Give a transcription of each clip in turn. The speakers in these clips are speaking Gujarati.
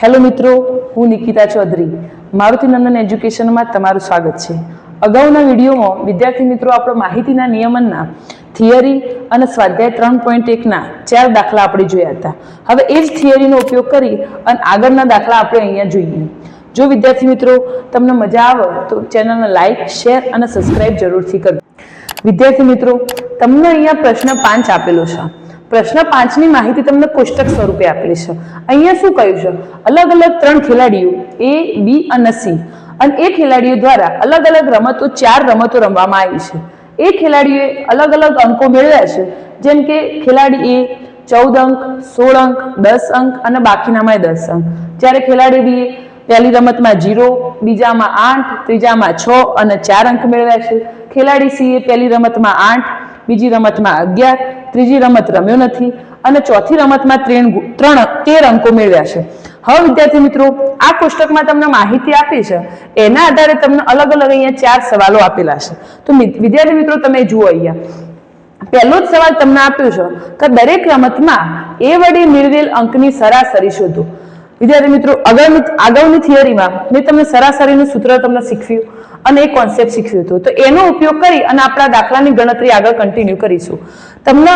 હેલો મિત્રો, હું નિકિતા ચૌધરી. મારુતિ નંદન એજ્યુકેશનમાં તમારું સ્વાગત છે. અગાઉના વિડીયોમાં વિદ્યાર્થી મિત્રો આપણે માહિતીના નિયમનના થિયરી અને સ્વાધ્યાય ત્રણ પોઈન્ટ એકના ચાર દાખલા આપણે જોયા હતા. હવે એ જ થિયરીનો ઉપયોગ કરી અને આગળના દાખલા આપણે અહીંયા જોઈએ. જો વિદ્યાર્થી મિત્રો તમને મજા આવે તો ચેનલને લાઇક શેર અને સબસ્ક્રાઇબ જરૂરથી કરજો. વિદ્યાર્થી મિત્રો, તમને અહીંયા પ્રશ્ન પાંચ આપેલો છે. પ્રશ્ન પાંચની માહિતી તમને કોષ્ટક સ્વરૂપે આપેલી છે. અહીંયા શું કહ્યું છે? અલગ અલગ ત્રણ ખેલાડીઓ, એ, બી અને સી. અને એ ખેલાડીઓ દ્વારા અલગ અલગ રમતો, ચાર રમતો રમવામાં આવી છે. એ ખેલાડીઓએ અલગ અલગ અંકો મેળવ્યા છે. જેમ કે ખેલાડી એ ચૌદ અંક, સોળ અંક, દસ અંક અને બાકીનામાં દસ અંક. જ્યારે ખેલાડી બી પહેલી રમતમાં જીરો, બીજામાં આઠ, ત્રીજામાં છ અને ચાર અંક મેળવ્યા છે. ખેલાડી સી એ પહેલી રમતમાં આઠ, બીજી રમતમાં અગિયાર ત્રીજી રમત રમ્યો નથી અને ચોથી રમતમાં ત્રણ ત્રણ, તેર અંકો મેળવ્યા છે. હવે વિદ્યાર્થી મિત્રો, આ કોષ્ટકમાં તમને માહિતી આપી છે. એના આધારે તમને અલગ અલગ અહીંયા ચાર સવાલો આપેલા છે. તો વિદ્યાર્થી મિત્રો, તમે જુઓ અહીંયા. પહેલો જ સવાલ તમને આપ્યો છે કે દરેક રમતમાં એ વડે મેળવેલ અંકની સરાસરી શોધો. વિદ્યાર્થી મિત્રો, અગાઉની અગાઉની થિયરીમાં મેં તમને સરાસરીનું સૂત્ર તમને શીખવ્યું અને એ કોન્સેપ્ટ શીખવ્યું હતું. તો એનો ઉપયોગ કરી અને આપણા દાખલાની ગણતરી આગળ કન્ટિન્યુ કરીશું. તમને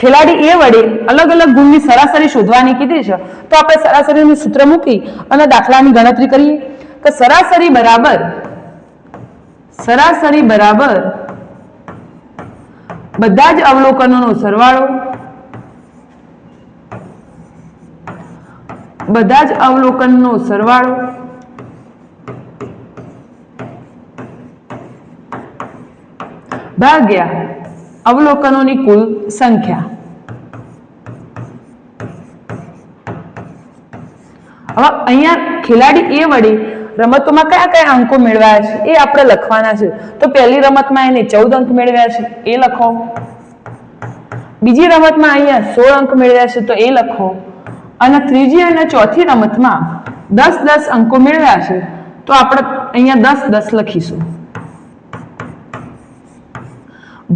ખેલાડી એ વડે અલગ અલગ ગુણની સરાસરી શોધવાની કીધી છે, તો આપણે સરાસરીનું સૂત્ર મૂકી અને દાખલાની ગણતરી કરીએ. કે સરાસરી બરાબર સરાસરી બરાબર બધા જ અવલોકનોનો સરવાળો, બધા જ અવલોકનનો સરવાળો, ભાગ્યા અવલોકનોની કુલ સંખ્યા હવે અહીંયા ખેલાડી એ વળી રમતોમાં કયા કયા અંકો મેળવ્યા છે એ આપણે લખવાના છે તો પહેલી રમતમાં એને ચૌદ અંક મેળવ્યા છે એ લખો બીજી રમતમાં અહીંયા સોળ અંક મેળવ્યા છે તો એ લખો અને ત્રીજી અને ચોથી રમતમાં દસ દસ અંકો મેળવ્યા છે તો આપણે અહીંયા દસ દસ લખીશું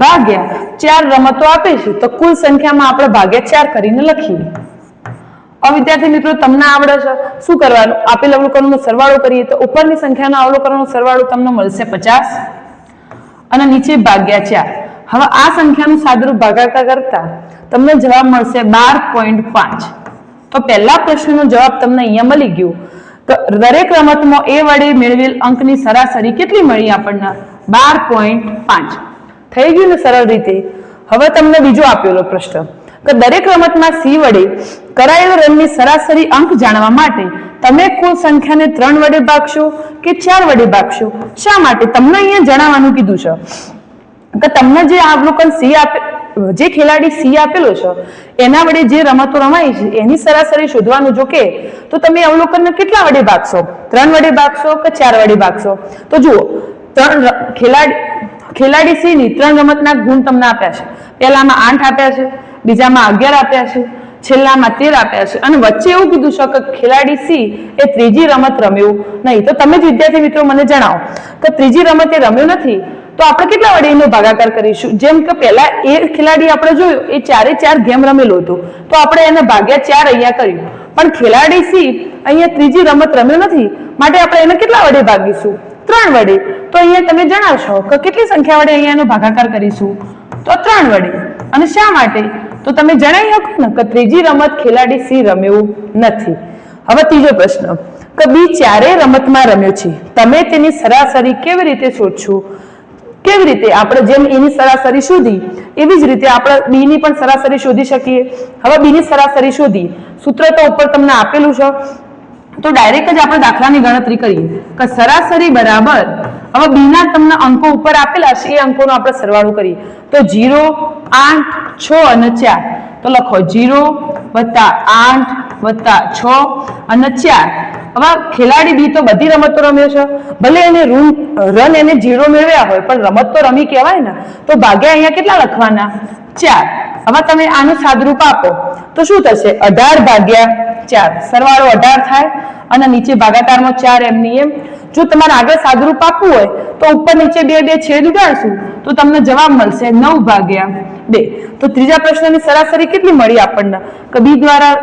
ભાગ્યા ચાર રમતો આપે છે તો કુલ સંખ્યામાં આપણે ભાગ્યા ચાર કરીને લખીએ. હવે વિદ્યાર્થી મિત્રો, તમને આવડે છે? શું કરવાનું? આપેલ અવલોકનોનો સરવાળો કરીએ તો ઉપરની સંખ્યાના અવલોકનોનો સરવાળો તમને મળશે પચાસ અને નીચે ભાગ્યા ચાર. હવે આ સંખ્યાનું સાદરૂપ ભાગાકાર કરતા તમને જવાબ મળશે બાર પોઈન્ટ પાંચ. તો પહેલા પ્રશ્નનો જવાબ તમને અહીંયા મળી ગયો. તો દરેક રમતમાં એ વડે મેળવેલ અંકની સરાસરી કેટલી મળી આપણને? બાર પોઈન્ટ પાંચ. થઈ ગયું ને સરળ રીતે? હવે તમને બીજો આપેલો પ્રશ્ન. કે દરેક રમતમાં સી વડે કરાયેલ રનની સરાસરી અંક જાણવા માટે તમે કુલ સંખ્યાને ત્રણ વડે ભાગશો કે ચાર વડે ભાગશો? શા માટે? તમને અહીંયા જણાવવાનું કીધું છે. કે તમને જે અવલોકન સી આપે, જે ખેલાડી સી આપેલો છે, એના વડે જે રમતો રમાય છે, એની સરાસરી શોધવાનું જો કે, તો તમે અવલોકનને કેટલા વડે ભાગશો? ત્રણ વડે ભાગશો કે ચાર વડે ભાગશો? તો જુઓ, ત્રણ ખેલાડી ખેલાડી સી ની ત્રણ રમતના ગુણ તમને આપ્યા છે. પહેલામાં આઠ આપ્યા છે, બીજામાં અગિયાર આપ્યા છે, છેલ્લામાં તેર આપ્યા છે. અને વચ્ચે એવું કીધું છે કે ખેલાડી સી એ ત્રીજી રમત રમ્યું નહીં. તો તમે જ વિદ્યાર્થી મિત્રો મને જણાવો. કે ત્રીજી રમત એ રમ્યો નથી, તો આપણે કેટલા વડે એનો ભાગાકાર કરીશું? જેમ કે પહેલા એ ખેલાડી આપણે જોયું, એ ચારે ચાર ગેમ રમેલો હતો. તો આપણે એને ભાગ્યા ચાર અહીંયા કર્યું. પણ ખેલાડી સી અહીંયા ત્રીજી રમત રમ્યો નથી, માટે આપણે એને કેટલા વડે ભાગીશું? ત્રણ વડે. તો અહીંયા તમે જણાવશો કે કેટલી સંખ્યા વડે અહીંયા ભાગાકાર કરીશું? તો ત્રણ વડે. અને શા માટે? તો તમે જણાવી શકો ને કે ત્રીજી રમત ખેલાડી સી રમ્યું નથી. હવે ત્રીજો પ્રશ્ન. કે બી ચારે રમતમાં રમ્યો છે. તમે તેની સરાસરી કેવી રીતે શોધશો? કેવી રીતે? આપણે જેમ એની સરાસરી શોધી, એવી જ રીતે આપણે બી ની પણ સરાસરી શોધી શકીએ. હવે બી ની સરાસરી શોધી. સૂત્ર તો ઉપર તમને આપેલું છે. તો ડાયરેક્ટ જ આપણે દાખલાની ગણતરી કરીએ કે સરાસરી બરાબર હવે બી ના તમને અંકો ઉપર આપેલા છે, એ અંકોનો આપણે સરવાળો કરીએ. તો જીરો આઠ, છ અને ચાર. તો લખો જીરો વત્તા આઠ વત્તા છ અને ચાર. હવે ખેલાડી બી તો બધી રમતો રમ્યો છે. ભલે એને રૂન રન એને જીરો મેળવ્યા હોય, પણ રમત તો રમી કહેવાય ને. તો ભાગ્યા અહીંયા કેટલા લખવાના? ચાર. હવે તમે આનું સાદરૂપ આપો. તો શું થશે? અઢાર ભાગ્યા ચાર. સરવાળો અઢાર થાય અને નીચે ભાગાકારમાં ચાર એમની એમ. જો તમારે આગળ સાદરૂપ આપવું હોય, તો ઉપર નીચે બે બે છેદ ઉડાડશું તો તમને જવાબ મળશે નવ ભાગ્યા બે. તો ત્રીજા પ્રશ્નની સરાસરી કેટલી મળી આપણને? કબી દ્વારા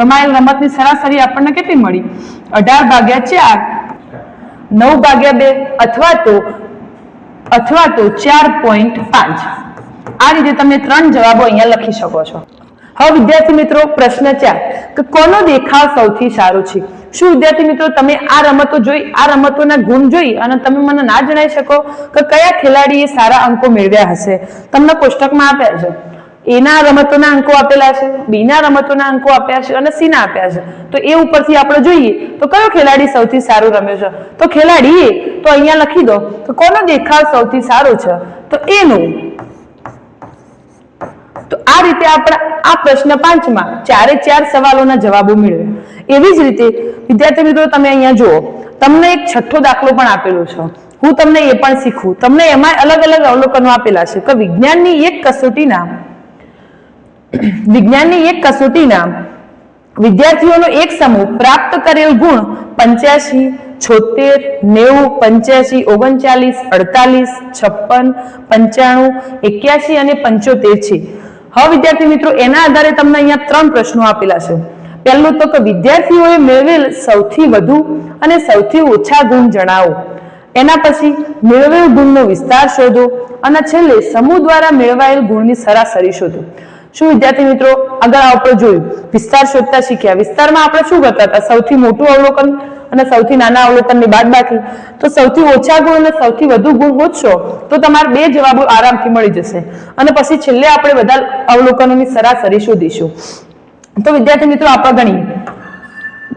રમાયેલ રમતની સરાસરી આપણને કેટલી મળી? અઢાર ભાગ્યા ચાર. નવ ભાગ્યા બે અથવા તો અથવા તો ચાર પોઈન્ટ પાંચ. આ રીતે તમે ત્રણ જવાબો અહીંયા લખી શકો છો. હવે વિદ્યાર્થી મિત્રો, પ્રશ્ન ચાર. કે કોનો દેખાવ સૌથી સારો છે? શું વિદ્યાર્થી મિત્રો, તમે આ રમતો જોઈ, આ રમતોના ગુણ જોઈ અને તમે મને ના જણાવી શકો કે કયા ખેલાડીએ સારા અંકો મેળવ્યા હશે? તમને કોષ્ટકમાં આપ્યા છે. એના રમતોના અંકો આપેલા છે, બીના રમતોના અંકો આપ્યા છે અને સીના આપ્યા છે. તો એ ઉપરથી આપણે જોઈએ તો કયો ખેલાડી સૌથી સારું રમ્યો છે? તો ખેલાડી તો અહીંયા લખી દો તો કોનો દેખાવ સૌથી સારો છે? તો એનો રીતે આપણે આ પ્રશ્ન પાંચમાં ચારે ચાર સવાલોના જવાબો મેળવ્યા. એવી જ રીતે, વિદ્યાર્થી મિત્રો, તમે અહીંયા જુઓ, તમને એક છઠ્ઠો દાખલો પણ આપેલો છે. હું તમને એ પણ શીખું તમને એમાં અલગ અલગ અવલોકનો આપેલા છે કે વિજ્ઞાનની એક કસોટીના વિજ્ઞાનની એક કસોટીના વિદ્યાર્થીઓનો એક સમૂહ પ્રાપ્ત કરેલ ગુણ પંચ્યાસી છોતેર નેવું, પંચ્યાસી, ઓગણચાલીસ, અડતાલીસ, છપ્પન, પંચાણું, એક્યાસી અને પંચોતેર છે. હવે વિદ્યાર્થી મિત્રો, એના આધારે તમને અહીંયા ત્રણ પ્રશ્નો આપેલા છે. પહેલું તો કે વિદ્યાર્થીઓએ મેળવેલ સૌથી વધુ અને સૌથી ઓછા ગુણ જણાવો. એના પછી મેળવેલ ગુણનો વિસ્તાર શોધો અને છેલ્લે સમૂહ દ્વારા મેળવાયેલ ગુણની સરાસરી શોધો. શું વિદ્યાર્થી મિત્રો, આગળ આપણે જોયું. વિસ્તાર શોધતા શીખ્યા. વિસ્તારમાં આપણે શું કરતા હતા? સૌથી મોટું અવલોકન અને સૌથી નાના અવલોકનની બાદ બાકી તો સૌથી ઓછા ગુણ અને સૌથી વધુ ગુણ હોતશો તો તમારે બે જવાબો આરામથી મળી જશે. અને પછી છેલ્લે આપણે બધા અવલોકનોની સરાસરી શોધીશું. તો વિદ્યાર્થી મિત્રો, આપણે ગણીએ.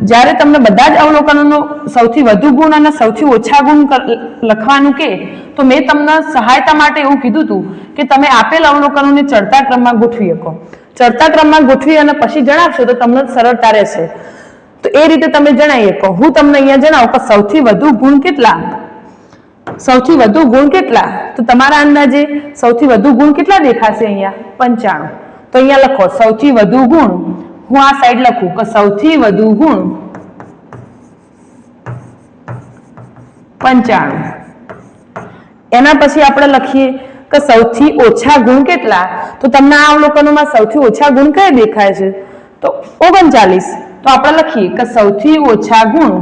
જ્યારે તમને બધા જ અવલોકનોનો સૌથી વધુ ગુણ અને સૌથી ઓછા ગુણ લખવાનું કે, તો મેં તમને સહાયતા માટે એવું કીધું હતું કે તમે આપેલ અવલોકનોને ચડતા ક્રમમાં ગોઠવી શકો. ચડતા ક્રમમાં ગોઠવી અને પછી જણાવશો તો તમને સરળતા રહેશે. એ રીતે તમે જણાવી શકો. હું તમને અહીંયા જણાવું કે સૌથી વધુ ગુણ કેટલા? સૌથી વધુ ગુણ કેટલા? તો તમારા અંદાજે સૌથી વધુ ગુણ કેટલા દેખાશે અહીંયા? પંચાણું. તો અહીંયા લખો, સૌથી વધુ ગુણ. હું આ સાઈડ લખું કે સૌથી વધુ ગુણ. પંચાણું. એના પછી આપણે લખીએ કે સૌથી ઓછા ગુણ કેટલા? તો તમને આ અવલોકનોમાં સૌથી ઓછા ગુણ કયા દેખાય છે? તો ઓગણચાલીસ. તો આપણે લખીએ કે સૌથી ઓછા ગુણ.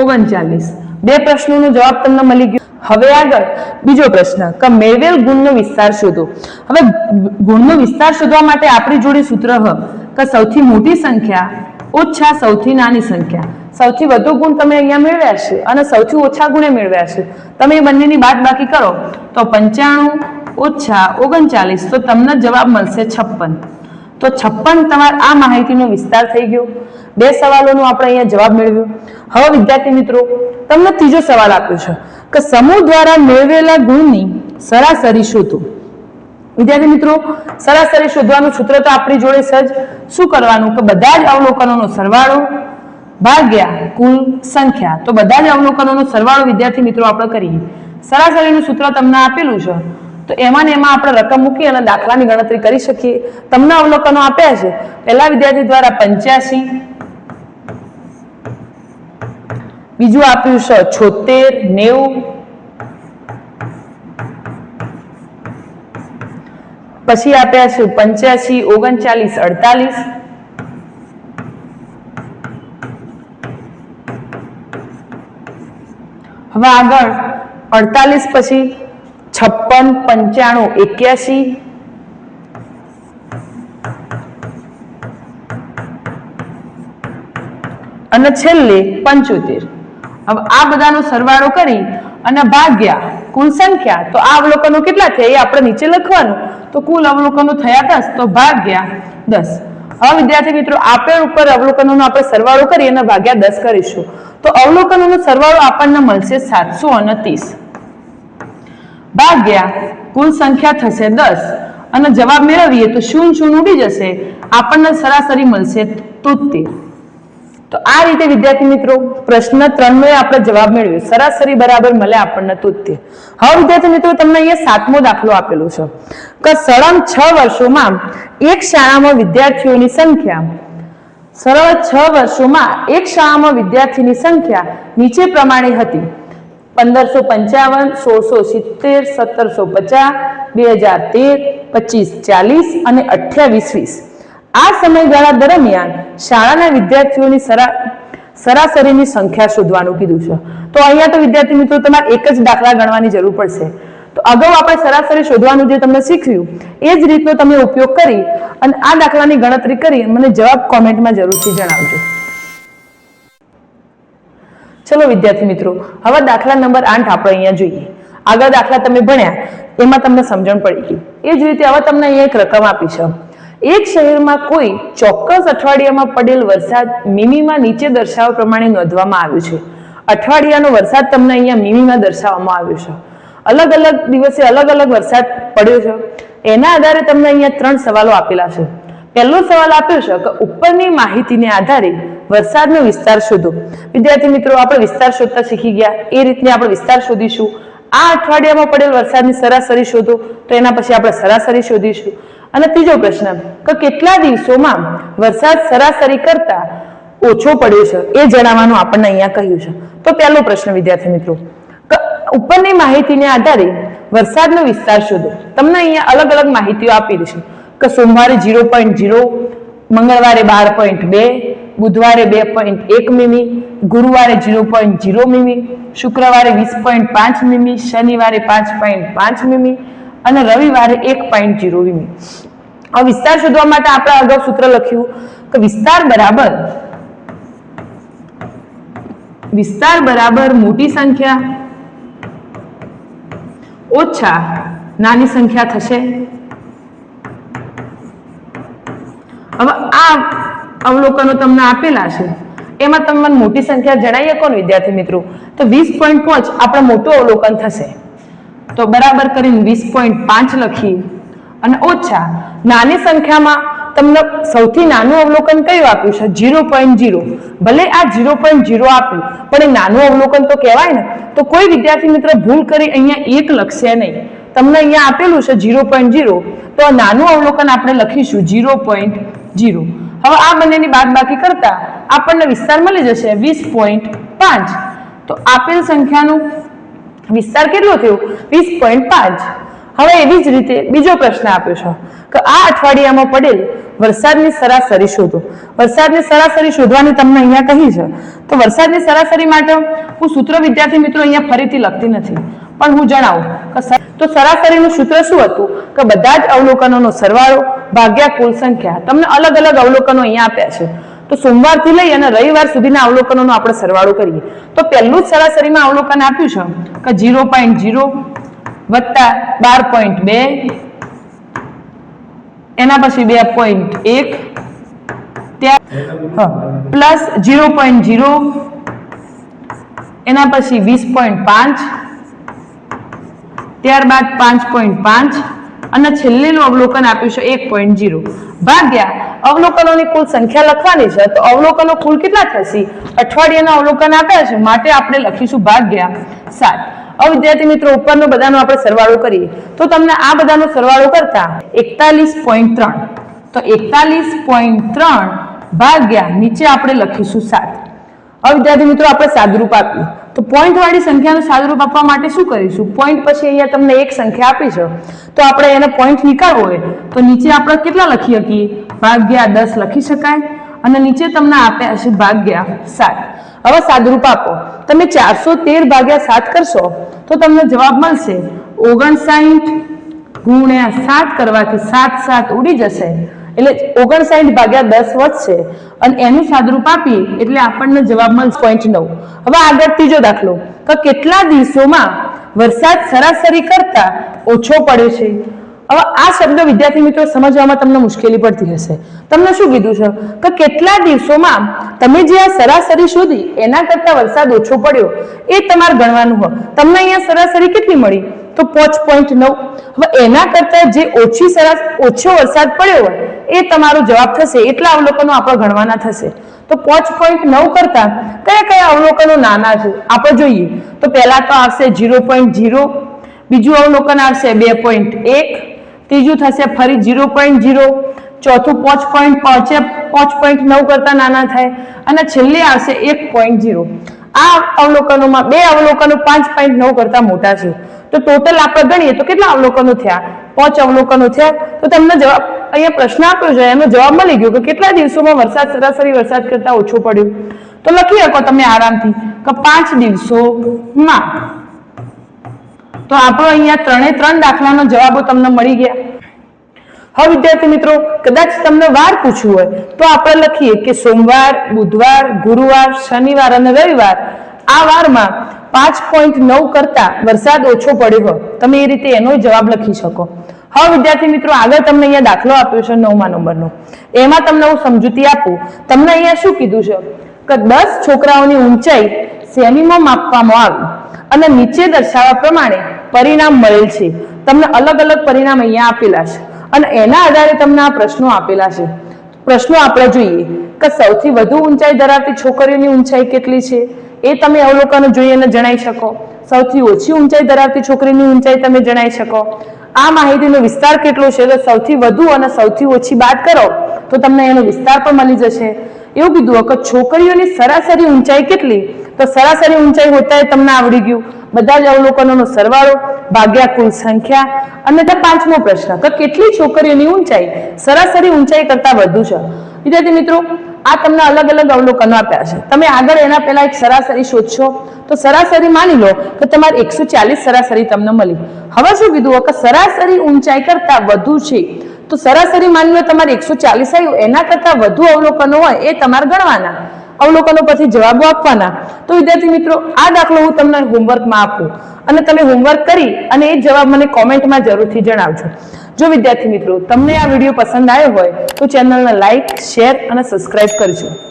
ઓગણચાલીસ. બે પ્રશ્નોનો જવાબ તમને મળી ગયો. હવે આગળ બીજો પ્રશ્ન, કે મેળવેલ ગુણનો વિસ્તાર શોધો. હવે ગુણનો વિસ્તાર શોધવા માટે આપણી જોડે સૂત્ર હ, કે સૌથી મોટી સંખ્યા ઓછા સૌથી નાની સંખ્યા. સૌથી વધુ ગુણ તમે અહીંયા મેળવ્યા છે અને સૌથી ઓછા ગુણે મેળવ્યા છે. તમે એ બંનેની બાદ બાકી કરો. તો પંચાણું ઓછા ઓગણચાલીસ, તો તમને જવાબ મળશે છપ્પન. તો છપ્પન તમારા આ માહિતીનો વિસ્તાર થઈ ગયો. બે સવાલોનો આપણે અહીંયા જવાબ મેળવ્યો. હવે વિદ્યાર્થી મિત્રો, તમને ત્રીજો સવાલ આપ્યો છે કે સમૂહ દ્વારા મેળવેલા ગુણની સરાસરી શોધો. વિદ્યાર્થી મિત્રો, સરાસરી શોધવાનું સૂત્ર તો આપણી જોડે સજ શું કરવાનું? કે બધા જ અવલોકનોનો સરવાળો ભાગ્યા કુલ સંખ્યા. તો બધા જ અવલોકનોનો સરવાળો વિદ્યાર્થી મિત્રો આપણે કરીએ સરાસરીનું સૂત્ર તમને આપેલું છે. તો એમાં ને એમાં આપણે રકમ મૂકી અને દાખલાની ગણતરી કરી શકીએ. તમને અવલોકનો આપ્યા છે. પહેલા વિદ્યાર્થી દ્વારા પંચ્યાસી. બીજું આપ્યું છે છોતેર, નેવું. પછી આપ્યા છે પંચ્યાસી, ઓગણચાલીસ, અડતાલીસ. હવે આગળ અડતાલીસ પછી છપ્પન, પંચાણું, એક્યાસી. અને છેલ્લે પંચોતેર. હવે આ બધાનો સરવાળો કરી અને ભાગ્યા કુલ સંખ્યા, તો આ અવલોકનો કેટલા થયા? એ આપણે નીચે લખવાનું. તો કુલ અવલોકનો થયા દસ, તો ભાગ્યા દસ. હવે વિદ્યાર્થી મિત્રો, આપેલ ઉપર અવલોકનોનો આપણે સરવાળો કરી અને ભાગ્યા દસ કરીશું. તો અવલોકનોનો સરવાળો આપણને મળશે સાતસો અને ત્રીસ ભાગ્યા કુલ સંખ્યા થશે દસ. અને જવાબ મેળવીએ તો શૂન્ય શૂન્ય ઉડી જશે. આપણને સરાસરી મળશે તોતેર. તો આ રીતે, વિદ્યાર્થી મિત્રો, પ્રશ્ન ત્રણ નો આપણે જવાબ મેળવ્યો. સરાસરી બરાબર મળે આપણને તોતેર. હવે, વિદ્યાર્થી મિત્રો, તમને અહીંયા સાતમો દાખલો આપેલો છે. કે સળંગ છ વર્ષોમાં એક શાળામાં વિદ્યાર્થીઓની સંખ્યા સરળ છ વર્ષોમાં એક શાળામાં વિદ્યાર્થીની સંખ્યા નીચે પ્રમાણે હતી. પંદરસો પંચાવન, સોળસો સિત્તેર, સત્તરસો પચાસ, બે હજાર તેર, પચીસ ચાલીસ અને અઠ્યાવીસ વીસ. આ સમયગાળા દરમિયાન શાળાના વિદ્યાર્થીઓની સરા, સરાસરીની સંખ્યા શોધવાનું કીધું છે. તો અહીંયા તો વિદ્યાર્થી મિત્રો, તમારે એક જ દાખલા ગણવાની જરૂર પડશે. તો અગાઉ આપણે સરાસરી શોધવાનું જે તમને શીખ્યું, એ જ રીતનો તમે ઉપયોગ કરી અને આ દાખલાની ગણતરી કરી મને જવાબ કોમેન્ટમાં જરૂરથી જણાવજો. ચલો વિદ્યાર્થી મિત્રો, હવે દાખલા નંબર આઠ આપણે અહીંયા જોઈએ. આગળ દાખલા તમે ભણ્યા, એમાં તમને સમજણ પડી ગઈ. એ જ રીતે હવે તમને અહીંયા એક રકમ આપી છે. એક શહેરમાં કોઈ ચોક્કસ અઠવાડિયામાં પડેલ વરસાદ મીમીમાં નીચે દર્શાવવા પ્રમાણે નોંધવામાં આવ્યું છે. અઠવાડિયાનો વરસાદ તમને અહીંયા મીમીમાં દર્શાવવામાં આવ્યો છે. અલગ અલગ દિવસે અલગ અલગ વરસાદ પડ્યો છે. એના આધારે તમને અહીંયા ત્રણ સવાલો આપેલા છે. પહેલો સવાલ આપ્યો છે કે ઉપરની માહિતીને આધારે વરસાદનો વિસ્તાર શોધો. વિદ્યાર્થી મિત્રો, આપણે વિસ્તાર શોધતા શીખી ગયા. એ રીતે આપણે વિસ્તાર શોધીશું. આ અઠવાડિયામાં પડેલ વરસાદની સરાસરી શોધો. તો એના પછી આપણે સરાસરી શોધીશું. અને ત્રીજો પ્રશ્ન, કે કેટલા દિવસોમાં વરસાદ સરાસરી કરતા ઓછો પડ્યો છે? એ જણાવવાનું આપણને અહીંયા કહ્યું છે. તો પહેલો પ્રશ્ન, વિદ્યાર્થી મિત્રો ઉપરની માહિતીને આધારે વરસાદનો વિસ્તાર શોધો. તમને અહીંયા અલગ અલગ માહિતીઓ આપી દઈશું. કે સોમવારે ઝીરો પોઈન્ટ ઝીરો, મંગળવારે બાર પોઈન્ટ બે, બુધવારે બે પોઈન્ટ એક મીમી, ગુરુવારે ઝીરો પોઈન્ટ ઝીરો મીમી, શુક્રવારે વીસ પોઈન્ટ પાંચ મીમી, શનિવારે પાંચ પોઈન્ટ પાંચ મીમી અને રવિવારે એક પોઈન્ટ ઝીરો મીમી. હવે વિસ્તાર શોધવા માટે આપણે અગાઉ સૂત્ર લખ્યું કે વિસ્તાર બરાબર વિસ્તાર બરાબર મોટી સંખ્યા ઓછા. નાની સંખ્યા થશે. હવે આ અવલોકનો તમને આપેલા છે. એમાં તમે મને મોટી સંખ્યા જણાવી શકો વિદ્યાર્થી મિત્રો? તો વીસ પોઈન્ટ પાંચ આપણે મોટું અવલોકન થશે. તો બરાબર કરીને વીસ પોઈન્ટ પાંચ લખી. અને ઓછા. નાની સંખ્યામાં તમને સૌથી નાનું અવલોકન કયું આપ્યું છે? ઝીરો પોઈન્ટ જીરો ભલે આ ઝીરો પોઈન્ટ ઝીરો આપ્યું, પણ એ નાનું અવલોકન તો કહેવાય ને. તો કોઈ વિદ્યાર્થી મિત્ર ભૂલ કરી અહીંયા એક લખશે નહીં. તમને અહીંયા આપેલું છે ઝીરો પોઈન્ટ ઝીરો. તો નાનું અવલોકન આપણે લખીશું ઝીરો પોઈન્ટ ઝીરો. હવે આ બંનેની બાદ બાકી કરતા આપણને વિસ્તાર મળી જશે વીસ પોઈન્ટ પાંચ. તો આપેલ સંખ્યાનું વિસ્તાર કેટલો થયો? વીસ પોઈન્ટ પાંચ. હવે એવી જ રીતે બીજો પ્રશ્ન આપ્યો છે કે આ અઠવાડિયામાં પડેલ વરસાદની સરાસરી શોધો. વરસાદની સરાસરી શોધવાની તમને અહીંયા કહી છે. તો વરસાદની સરાસરી માટે હું સૂત્ર વિદ્યાર્થી મિત્રો અહીંયા ફરીથી લખતી નથી. પણ હું જણાવું કે તો સરાસરીનું સૂત્ર શું હતું? કે બધા જ અવલોકનોનો સરવાળો ભાગ્યા કુલ સંખ્યા. તમને અલગ અલગ અવલોકનો અહીંયા આપ્યા છે. તો સોમવારથી લઈ અને રવિવાર સુધીના અવલોકનોનો આપણે સરવાળો કરીએ. તો પહેલું જ સરાસરીમાં અવલોકન આપ્યું છે કે ઝીરો પોઈન્ટ ઝીરો વત્તા બાર પોઈન્ટ બે. એના પછી બે પોઈન્ટ એક. પ્લસ ઝીરો પોઈન્ટ ઝીરો એના પછી વીસ પોઈન્ટ પાંચ. ત્યારબાદ પાંચ પોઈન્ટ પાંચ. અને છેલ્લેનું અવલોકન આપ્યું છે એક પોઈન્ટ ઝીરો ભાગ્યા, અવલોકનોની કુલ સંખ્યા લખવાની છે, તો અવલોકનો કુલ કેટલા થશે? અઠવાડિયાના અવલોકન આપ્યા છે, માટે આપણે લખીશું ભાગ્યા સાત. હવે વિદ્યાર્થી મિત્રો, ઉપરનો બધાનો આપણે સરવાળો કરીએ. તો તમને આ બધાનો સરવાળો કરતા એકતાલીસ પોઈન્ટ ત્રણ. તો એકતાલીસ પોઈન્ટ ત્રણ ભાગ્યા નીચે આપણે લખીશું સાત. હવે વિદ્યાર્થી મિત્રો, આપણે સાદરૂપ આપ્યું. તો પોઈન્ટ વાળી સંખ્યાનું સાદરૂપ આપવા માટે શું કરીશું? પોઈન્ટ પછી અહીંયા તમને એક સંખ્યા આપી છે. તો આપણે એને પોઈન્ટ નીકાળવો હોય તો નીચે આપણે કેટલા લખી શકીએ? ભાગ્યા દસ લખી શકાય. અને નીચે તમને આપ્યા છે ભાગ્યા સાત. હવે સાદરૂપ આપો. તમે ચારસો તેર ભાગ્યા સાત કરશો તો તમને જવાબ મળશે, ઓગણસાઠ ગુણ્યા સાત કરવાથી સાત સાત ઉડી જશે. એટલે ઓગણસાઠ ભાગ્યા દસ વધશે. અને એનું સાદરૂપ આપીએ એટલે આપણને જવાબ મળશે પોઈન્ટ નવ. હવે આગળ ત્રીજો દાખલો. કે કેટલા દિવસોમાં વરસાદ સરાસરી કરતા ઓછો પડ્યો છે? હવે આ શબ્દ વિદ્યાર્થી મિત્રો સમજવામાં તમને મુશ્કેલી પડતી હશે. તમને શું કીધું છે? કે કેટલા દિવસોમાં તમે જે આ સરાસરી શોધી, એના કરતા વરસાદ ઓછો પડ્યો, એ તમારે ગણવાનું હોય. તમને અહીંયા સરાસરી કેટલી મળી? તો પાંચ પોઈન્ટ નવ. હવે એના કરતા જે ઓછી સરાસ, ઓછો વરસાદ પડ્યો હોય, એ તમારો જવાબ થશે. એટલા અવલોકનો આપણે ગણવાના થશે. તો પાંચ પોઈન્ટ નવ કરતા કયા કયા અવલોકનો નાના છે? આપણે જોઈએ. તો પહેલા તો આવશે ઝીરો પોઈન્ટ ઝીરો, બીજું અવલોકન આવશે બે પોઈન્ટ એક ત્રીજું થશે ફરી ઝીરો પોઈન્ટ ઝીરો, ચોથું પાંચ પોઈન્ટ પાંચે પાંચ પોઈન્ટ નવ કરતા નાના થાય અને છેલ્લે આવશે એક પોઈન્ટ ઝીરો. આ અવલોકનોમાં બે અવલોકનો પાંચ પોઈન્ટ નવ કરતા મોટા છે. તો ટોટલ આપણે ગણીએ તો કેટલા અવલોકનો થયા? પાંચ અવલોકનો થયા. તો તમને જવાબ અહીંયા પ્રશ્ન આપ્યો છે, એનો જવાબ મળી ગયો કે કેટલા દિવસોમાં વરસાદ સરાસરી વરસાદ કરતા ઓછો પડ્યો? તો લખી શકો તમે આરામથી કે પાંચ દિવસોમાં. તો આપણો અહીંયા ત્રણે ત્રણ દાખલાનો જવાબો તમને મળી ગયા. હવે વિદ્યાર્થી મિત્રો, કદાચ તમને વાર પૂછવું હોય, તો આપણે લખીએ કે સોમવાર, બુધવાર, ગુરુવાર, શનિવાર અને રવિવાર આ વારમાં પાંચ પોઈન્ટ નવ કરતા વરસાદ ઓછો પડ્યો હોય. તમે એ રીતે એનો જવાબ લખી શકો. હવે વિદ્યાર્થી મિત્રો, આગળ તમને અહીંયા દાખલો આપ્યો છે નવમા નંબરનો. એમાં તમને હું સમજૂતી આપું. તમને અહીંયા શું કીધું છે? કે દસ છોકરાઓની ઊંચાઈ સેમીમાં માપવામાં આવી અને નીચે દર્શાવ્યા પ્રમાણે પરિણામ મળેલ છે. તમને અલગ અલગ પરિણામ અહીંયા આપેલા છે. અને એના આધારે તમને આ પ્રશ્નો આપેલા છે. પ્રશ્નો આપણે જોઈએ કે સૌથી વધુ ઊંચાઈ ધરાવતી છોકરીઓની ઊંચાઈ કેટલી છે? એ તમે અવલોકનો જોઈને જણાવી શકો. સૌથી ઓછી ઊંચાઈ ધરાવતી છોકરીની ઊંચાઈ તમે જણાવી શકો. આ માહિતીનો વિસ્તાર કેટલો છે? તો સૌથી વધુ અને સૌથી ઓછી બાદ કરો, તો તમને એનો વિસ્તાર પણ મળી જશે. એવું કીધું કે છોકરીઓની સરાસરી ઊંચાઈ કેટલી? તો સરાસરી ઊંચાઈ હોતા તમને આવડી ગયું. બધા જ અવલોકનોનો સરવાળો, ભાગ્યા કુલ સંખ્યા અને તે પાંચમો પ્રશ્ન. કે કેટલી છોકરીઓની ઊંચાઈ? સરાસરી ઊંચાઈ કરતા વધુ છે. વિદ્યાર્થી મિત્રો, આ તમને અલગ અલગ અવલોકનો આપ્યા છે. તમે આગળ એના પહેલા એક સરાસરી શોધશો, તો સરાસરી માની લો કે તમારે એકસો ચાલીસ સરાસરી તમને મળી. હવે શું કીધું? કે સરાસરી ઊંચાઈ કરતા વધુ છે. તો સરાસરી માની લો તમારે એકસો ચાલીસ આવ્યું. એના કરતા વધુ અવલોકનો હોય એ તમારે ગણવાના. અવલોકનો પછી જવાબો આપવાના. તો વિદ્યાર્થી મિત્રો, આ દાખલો હું તમને હોમવર્કમાં આપું. અને તમે હોમવર્ક કરી અને એ જવાબ મને કોમેન્ટમાં જરૂરથી જણાવજો. જો વિદ્યાર્થી મિત્રો, તમને આ વીડિયો પસંદ આવ્યો હોય, તો ચેનલને લાઈક શેર અને સબસ્ક્રાઇબ કરજો.